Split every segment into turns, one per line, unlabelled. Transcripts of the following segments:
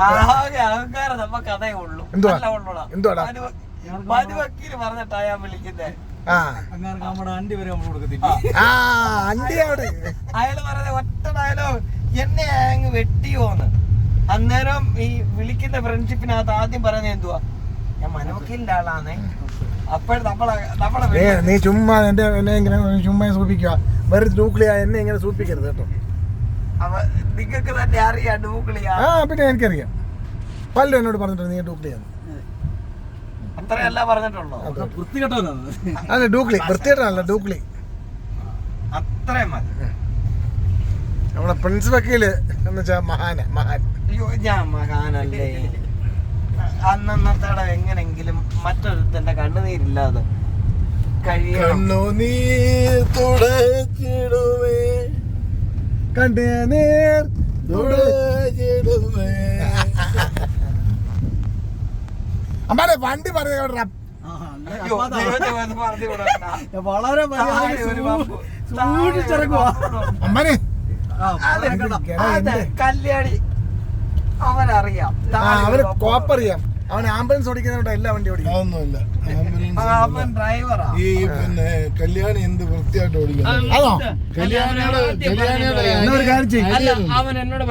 അഹങ്കാരം ഉള്ളൂ.
എന്തുവാടാ?
മനു- പറഞ്ഞിട്ടാ ഞാൻ വിളിക്കുന്നേ. അയാൾ ഒറ്റ ഡയലോഗ് എന്നെ അങ്ങ് വെട്ടിയോന്ന് അന്നേരം ഈ വിളിക്കുന്ന ഫ്രണ്ട്ഷിപ്പിനകത്ത് ആദ്യം പറയുന്നത് എന്തുവാ? ഞാൻ മനോക്കിന്റെ ആളാന്നേ. അപ്പോഴും നമ്മളെ നമ്മളെ
നീ ചുമ്മാ എന്റെ എന്നെ ഇങ്ങനെ ചുമ്മാ സൂപ്പിക്കുക വെറുതെ ഡൂക്ലിയാ എന്നെ ഇങ്ങനെ സൂപ്പിക്കരുത് കേട്ടോ.
നിങ്ങൾക്ക് തന്നെ അറിയാം ഡൂക്ലിയാ
ആ പിന്നെ എനിക്കറിയാം. പലരും എന്നോട് പറഞ്ഞിട്ടുണ്ട് നീ ഡൂക്ലിയാന്ന്
അത്രയല്ല പറഞ്ഞിട്ടുള്ളൂ.
അല്ല ഡൂക്ലി വൃത്തിയായിട്ടല്ല ഡൂക്ലി
അത്രയും മതി.
നമ്മളെ പ്രിൻസ് വക്കീൽ എന്ന് വെച്ചാൽ മഹാന മഹാൻ.
അയ്യോ ഞാൻ അന്നന്നത്തേടെ എങ്ങനെങ്കിലും മറ്റൊരുത്തന്റെ കണ്ണുനീരില്ലാതെ കഴിയണം.
കണ്ണുനീർ തുടച്ചിടുമേ തുടച്ചിടുമേ അമ്മാരെ വണ്ടി
വിടണ്ട.
വളരെ.
അമ്മാനെ എന്ത്?
കല്യാണി. അവനറിയാം.
ആ
താഴെ
അവന്
ഒരു
കോപ്പറിയാം. അവൻ ആംബുലൻസ് ഓടിക്കുന്നതുകൊണ്ട് എല്ലാ വണ്ടി ഓടിക്കും.
അതൊന്നുമില്ല. ആംബുലൻസ് ഈ പിന്നെ കല്യാണി എന്ത് വൃത്തിയായിട്ട് ഓടിക്കുന്നു
അതോ
കല്യാണിയുടെ
കാര്യം ചെയ്യ്.
അവൻ എന്നോട്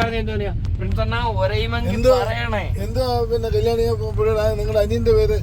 എന്തോ
പറയണേ.
എന്തോ പിന്നെ കല്യാണി നിങ്ങളുടെ അനിയന്റെ പേര്?